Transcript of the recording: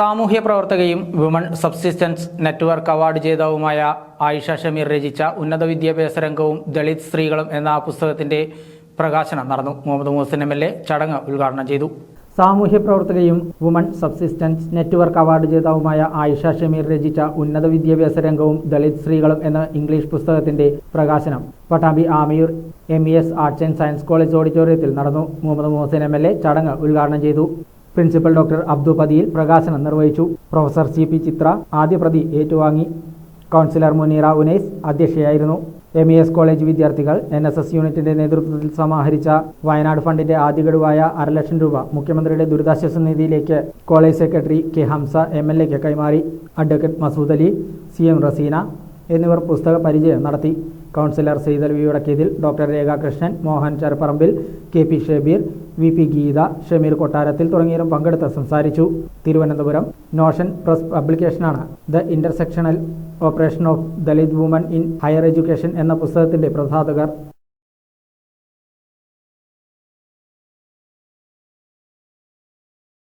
സാമൂഹ്യ പ്രവർത്തകയും women subsistence network award ജേതാവുമായ ആയിഷ ഷമീർ രചിച്ച ഉന്നത വിദ്യാഭ്യാസ രംഗവും ദളിത് സ്ത്രീകളും എന്ന പുസ്തകത്തിന്റെ പ്രകാശനം നടന്നു. Muhammad Muhsin M L A ചടങ്ങ് ഉദ്ഘാടനം ചെയ്തു. സാമൂഹ്യ പ്രവർത്തകയും വുമൺ സബ്സിസ്റ്റൻസ് നെറ്റ്വർക്ക് അവാർഡ് ജേതാവുമായ ആയിഷ ഷമീർ രചിച്ച ഉന്നത വിദ്യാഭ്യാസ രംഗവും ദളിത് സ്ത്രീകളും എന്ന ഇംഗ്ലീഷ് പുസ്തകത്തിന്റെ പ്രകാശനം Pattambi Amiyur M E S arts and science college ഓഡിറ്റോറിയത്തിൽ നടന്നു. Muhammad Muhsin M L A ചടങ്ങ് ഉദ്ഘാടനം ചെയ്തു. പ്രിൻസിപ്പൽ ഡോക്ടർ അബ്ദു പതിയിൽ പ്രകാശനം നിർവഹിച്ചു. പ്രൊഫസർ സി പി ചിത്ര ആദ്യ പ്രതി ഏറ്റുവാങ്ങി. കൗൺസിലർ മുനീറ ഉനൈസ് അധ്യക്ഷയായിരുന്നു. എം ഇ എസ് കോളേജ് വിദ്യാർത്ഥികൾ എൻ എസ് എസ് യൂണിറ്റിന്റെ നേതൃത്വത്തിൽ സമാഹരിച്ച വയനാട് ഫണ്ടിന്റെ ആദ്യ ഗഡുവായ അരലക്ഷം രൂപ മുഖ്യമന്ത്രിയുടെ ദുരിതാശ്വാസ നിധിയിലേക്ക് college secretary K Hamsa M L എക്ക് കൈമാറി. Advocate Masood Ali C M Raseena എന്നിവർ പുസ്തക പരിചയം നടത്തി. കൗൺസിലർ സെയ്തൽ കീഴിൽ doctor Rekhakrishnan Mohan Charapparambil K P Shabeer V P Geetha Shameer Kottarathil തുടങ്ങിയവരും പങ്കെടുത്ത് സംസാരിച്ചു. Thiruvananthapuram notion press പബ്ലിക്കേഷനാണ്. The intersectional operation of Dalit woman in higher education എന്ന പുസ്തകത്തിന്റെ പ്രസാധകർ